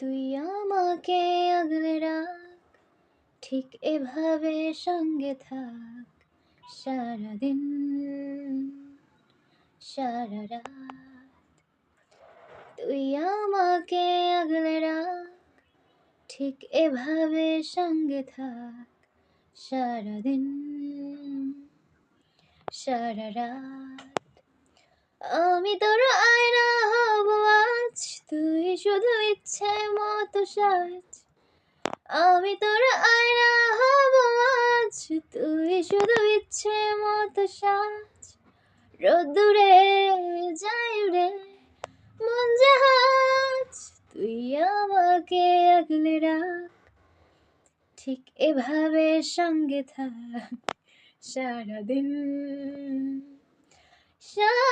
তুই আমাকে আগলে রাখ। ঠিক এভাবে সঙ্গে থাক। সারাদিন, সারা রাত। তুই আমাকে আগলে রাখ। ঠিক এভাবে সঙ্গে থাক। সারাদিন, সারা রাত। আমি তোর আয়না শুধু ইচ্ছে মতো সাজ। আমি তোর আয়না হব আজ, তুই শুধু ইচ্ছে মতো সাজ। রোদ্দুরে যাই রে, মন জাহাজ তুই আমাকে আগলে রাখ। ঠিক এভাবে সঙ্গে থাক সারাদিন। সারা